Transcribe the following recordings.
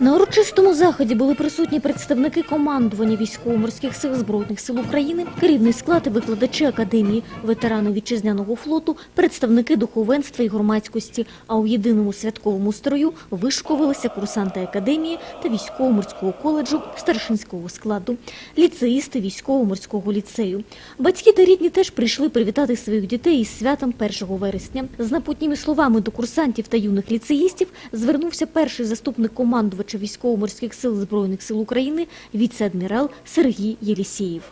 На урочистому заході були присутні представники командування військово-морських сил збройних сил України, керівний склад і викладачі академії, ветерани вітчизняного флоту, представники духовенства і громадськості. А у єдиному святковому строю вишкувалися курсанти академії та військово-морського коледжу старшинського складу, ліцеїсти військово-морського ліцею. Батьки та рідні теж прийшли привітати своїх дітей із святом 1 вересня. З напутніми словами до курсантів та юних ліцеїстів звернувся перший заступник командувача військово-морських сил Збройних сил України віце-адмірал Сергій Єлісєєв.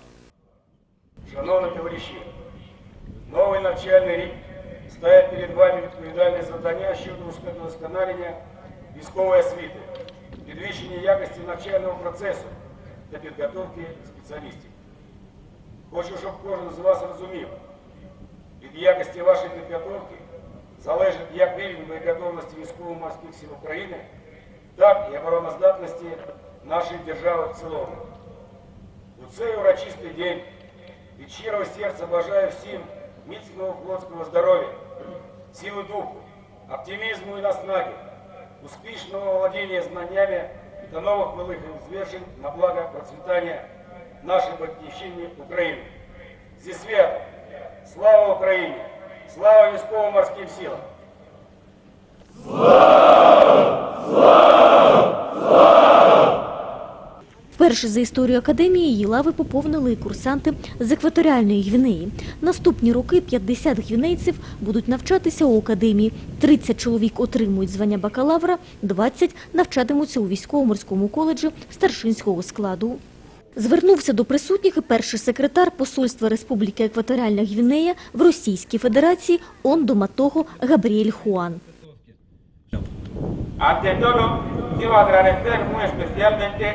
Шановні товариші, новий навчальний рік ставить перед вами відповідальне завдання щодо удосконалення військової освіти, підвищення якості навчального процесу та підготовки спеціалістів. Хочу, щоб кожен з вас розумів, від якості вашої підготовки залежить як рівень боєготовності військово-морських сил України, так і обороноздатності нашої держави в цілому. У цей урочистий день від щирого серця бажаю всім міцного флотського здоров'я, сили духу, оптимізму і наснаги, успішного володіння знаннями та нових великих звершень на благо процвітання нашої батьківщини України. Зі святом! Слава Україні! Слава військово-морським силам! Вперше за історію академії її лави поповнили і курсанти з екваторіальної Гвінеї. Наступні роки 50 гвінейців будуть навчатися у академії. 30 чоловік отримують звання бакалавра, 20 навчатимуться у військово-морському коледжі старшинського складу. Звернувся до присутніх і перший секретар Посольства Республіки Екваторіальна Гвінея в Російській Федерації Ондо Матого Габріель Хуан.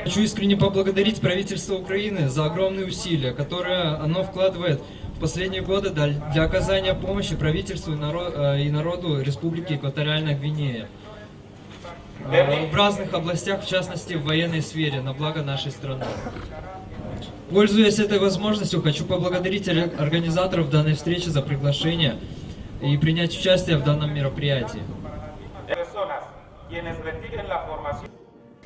Хочу искренне поблагодарить правительство Украины за огромные усилия, которые оно вкладывает в последние годы для оказания помощи правительству э, и народу Республики Экваториальная Гвинея. Э, В разных областях, в частности в военной сфере, на благо нашей страны. Пользуясь этой возможностью, хочу поблагодарить ор- организаторов данной встречи за приглашение и принять участие в данном мероприятии.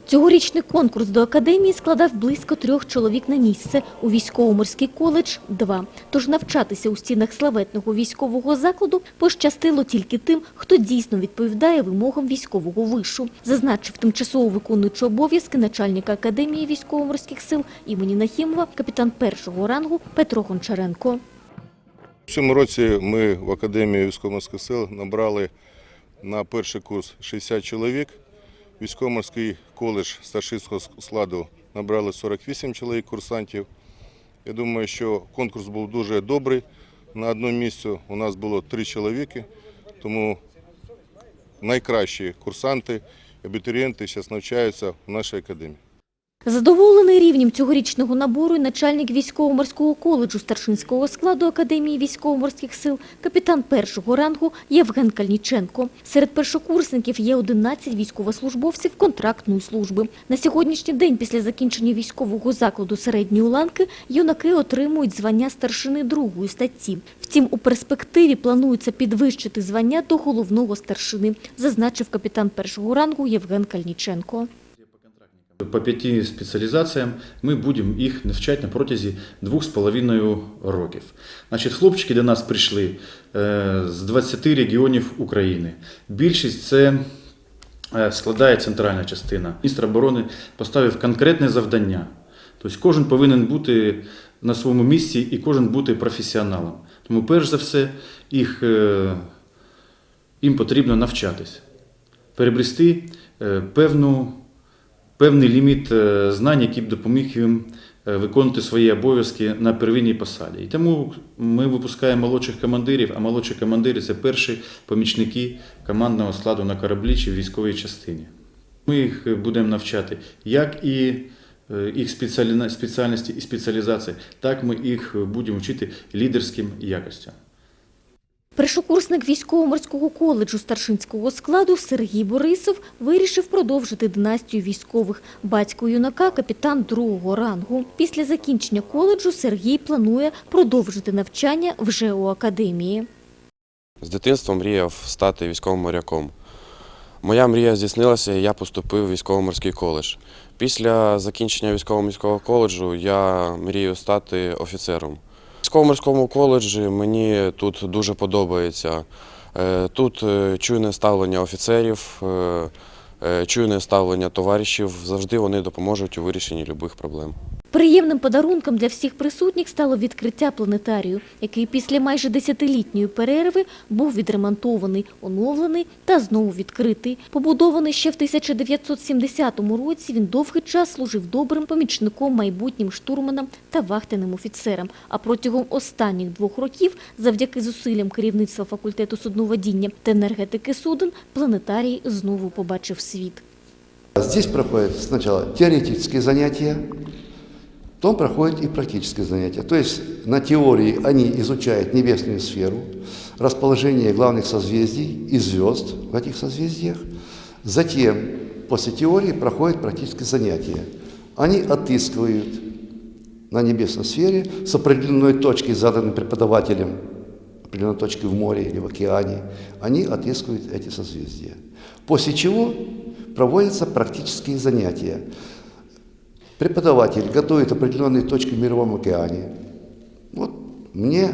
Цьогорічний конкурс до академії складав близько трьох чоловік на місце. У військово-морський коледж – два. Тож навчатися у стінах славетного військового закладу пощастило тільки тим, хто дійсно відповідає вимогам військового вишу, зазначив тимчасово виконуючий обов'язки начальника академії військово-морських сил імені Нахімова, капітан першого рангу Петро Гончаренко. В цьому році ми в Академії військово-морських сил набрали на перший курс 60 чоловік. Військово-морський коледж старшинського складу набрали 48 чоловік курсантів. Я думаю, що конкурс був дуже добрий. На одному місці у нас було три чоловіки, тому найкращі курсанти, абітурієнти зараз навчаються в нашій академії. Задоволений рівнем цьогорічного набору начальник військово-морського коледжу старшинського складу Академії військово-морських сил, капітан першого рангу Євген Кальніченко. Серед першокурсників є 11 військовослужбовців контрактної служби. На сьогоднішній день після закінчення військового закладу середньої ланки юнаки отримують звання старшини другої статті. Втім, у перспективі планується підвищити звання до головного старшини, зазначив капітан першого рангу Євген Кальніченко. По п'яти спеціалізаціям ми будемо їх навчати на протязі двох з половиною років. Значить, хлопчики до нас прийшли з 20 регіонів України. Більшість це е, складає центральна частина. Міністр оборони поставив конкретне завдання. Тобто кожен повинен бути на своєму місці і кожен бути професіоналом. Тому, перш за все, їх, е, їм потрібно навчатись, перебрести е, певну певний ліміт е, знань, який б допоміг їм е, виконувати свої обов'язки на первинній посаді. І тому ми випускаємо молодших командирів, а молодші командири це перші помічники командного складу на кораблі чи військовій частині. Ми їх будемо навчати як і е, їх спеціальності і спеціалізації, так ми їх будемо вчити лідерським якостям. Першокурсник військово-морського коледжу старшинського складу Сергій Борисов вирішив продовжити династію військових. Батько юнака – капітан другого рангу. Після закінчення коледжу Сергій планує продовжити навчання вже у академії. З дитинства мріяв стати військовим моряком. Моя мрія здійснилася, і я поступив в військово-морський коледж. Після закінчення військово-морського коледжу я мрію стати офіцером. Військово-морському коледжі мені тут дуже подобається. Е, Тут е, чуйне ставлення офіцерів, е, чуйне ставлення товаришів. Завжди вони допоможуть у вирішенні будь-яких проблем. Приємним подарунком для всіх присутніх стало відкриття планетарію, який після майже десятилітньої перерви був відремонтований, оновлений та знову відкритий. Побудований ще в 1970 році, він довгий час служив добрим помічником майбутнім штурманам та вахтеним офіцерам. А протягом останніх двох років, завдяки зусиллям керівництва факультету судноводіння та енергетики суден, планетарій знову побачив світ. Здесь проходят сначала теоретические занятия, потом проходят и практические занятия. То есть на теории они изучают небесную сферу, расположение главных созвездий и звезд в этих созвездиях. Затем, после теории, проходят практические занятия. Они отыскивают на небесной сфере с определенной точки, заданной преподавателем, определенной точки в море или в океане, они отыскивают эти созвездия. После чего проводятся практические занятия. Преподаватель готовит определенные точки в мировом океане. Вот мне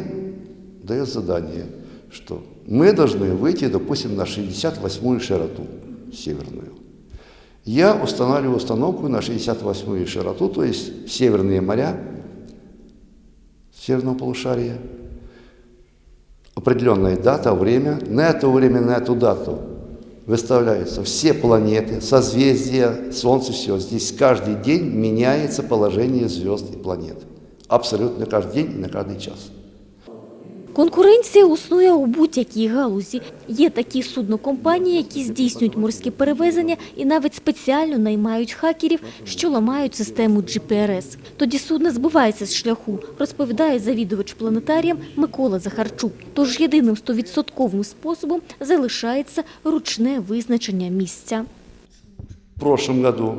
дает задание, что мы должны выйти, допустим, на 68-ю широту северную. Я устанавливаю установку на 68-ю широту, то есть северные моря северного полушария. Определенная дата, время. На это время, на эту дату выставляются все планеты, созвездия, Солнце, все. Здесь каждый день меняется положение звезд и планет. Абсолютно каждый день и на каждый час. Конкуренція існує у будь-якій галузі. Є такі суднокомпанії, які здійснюють морські перевезення і навіть спеціально наймають хакерів, що ламають систему GPRS. Тоді судно збивається з шляху, розповідає завідувач планетарієм Микола Захарчук. Тож єдиним стовідсотковим способом залишається ручне визначення місця. В прошлом году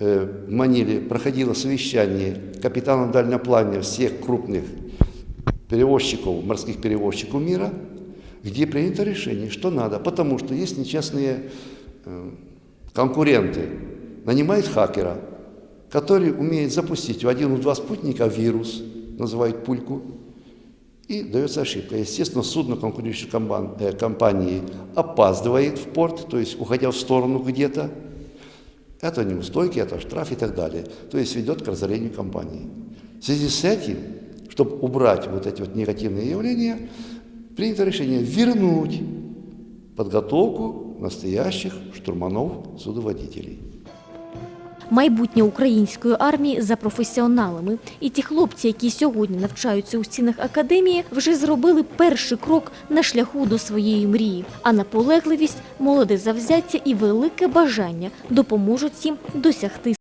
э, в Маниле проходило совещание капитанов дальнего плавания всех крупных перевозчиков, морских перевозчиков мира, где принято решение, что надо, потому что есть нечестные э, конкуренты, нанимают хакера, который умеет запустить в один-два спутника вирус, называют пульку, и дается ошибка. Естественно, судно конкурирующей э, компании опаздывает в порт, то есть уходя в сторону где-то. Это неустойки, это штраф и так далее. То есть ведет к разорению компании. В связи с этим, чтобы убрать вот эти вот негативные явления, принято решение вернуть подготовку настоящих штурманов-судоводителей. Майбутнє української армії за професіоналами. І ті хлопці, які сьогодні навчаються у стінах академії, вже зробили перший крок на шляху до своєї мрії. А наполегливість, молоде завзяття і велике бажання допоможуть їм досягти